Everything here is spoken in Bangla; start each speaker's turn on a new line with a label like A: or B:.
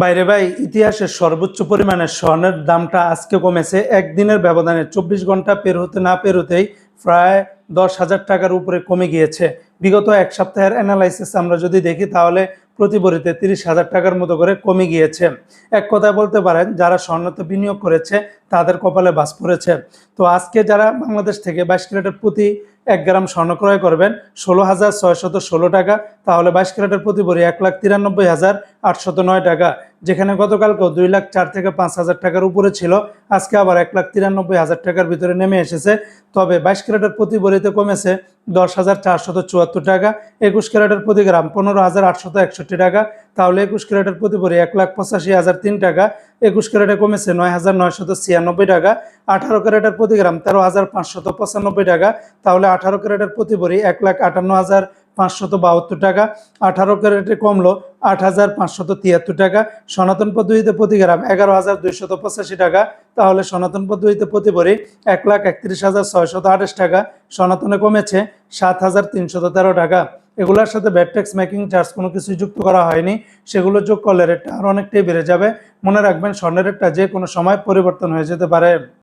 A: বাইরে ভাই ইতিহাসের সর্বোচ্চ পরিমাণে স্বর্ণের দামটা আজকে কমেছে। একদিনের ব্যবধানে চব্বিশ ঘণ্টা পের হতে না পের হতেই প্রায় দশ হাজার টাকার উপরে কমে গিয়েছে। বিগত এক সপ্তাহের অ্যানালাইসিস আমরা যদি দেখি, তাহলে প্রতি ভরিতে তিরিশ হাজার টাকার মতো করে কমে গিয়েছে। এক কথায় বলতে পারেন, যারা স্বর্ণতে বিনিয়োগ করেছে, তাদের কপালে বাস পড়েছে। তো আজকে যারা বাংলাদেশ থেকে বাইশ ক্যারেটের প্রতি এক গ্রাম স্বর্ণ ক্রয় করবেন, ষোলো হাজার ছয়শত ষোলো টাকা, তাহলে বাইশ ক্যারেটের প্রতি ভরি এক লাখ তিরানব্বই হাজার আটশত নয় টাকা। যেখানে গতকালকেও দুই লাখ চার থেকে পাঁচ হাজার টাকার উপরে ছিল, আজকে আবার এক লাখ তিরানব্বই হাজার টাকার ভিতরে নেমে এসেছে। তবে বাইশ ক্যারেটের প্রতি ভরিতে কমেছে দশ হাজার চারশত চুয়াত্তর টাকা, একুশ ক্যারেটের প্রতি গ্রাম পনেরো হাজার আটশত একষট্টি টাকা, তাহলে একুশ ক্যারেটের প্রতি ভরি এক লাখ পঁচাশি হাজার তিন টাকা, একুশ ক্যারেটে কমেছে নয় হাজার নয়শত ছিয়ানব্বই টাকা, আঠারো ক্যারেটের প্রতি গ্রাম তেরো হাজার পাঁচশত পঁচানব্বই টাকা, তাহলে আঠারো ক্যারেটের প্রতি ভরি এক লাখ আটান্ন হাজার পাঁচশত বাহাত্তর টাকা, আঠারো ক্যারেটে কমলো আট হাজার পাঁচশত তিয়াত্তর টাকা, সনাতন পদ্ধতিতে প্রতি গ্রাম এগারো হাজার দুইশত পঁচাশি টাকা, তাহলে সনাতন পদ্ধতিতে প্রতি ভরি এক লাখ একত্রিশ হাজার ছয়শত আঠাশ টাকা, সনাতনে কমেছে সাত হাজার তিনশত তেরো টাকা। এগুলোর সাথে ব্যাট ট্যাক্স মেকিং চার্জ কোনো কিছুই যুক্ত করা হয়নি, সেগুলো যোগ করলে রেটটা আরও অনেকটাই বেড়ে যাবে। মনে রাখবেন, স্বর্ণের রেটটা যে কোনো সময় পরিবর্তন হয়ে যেতে পারে।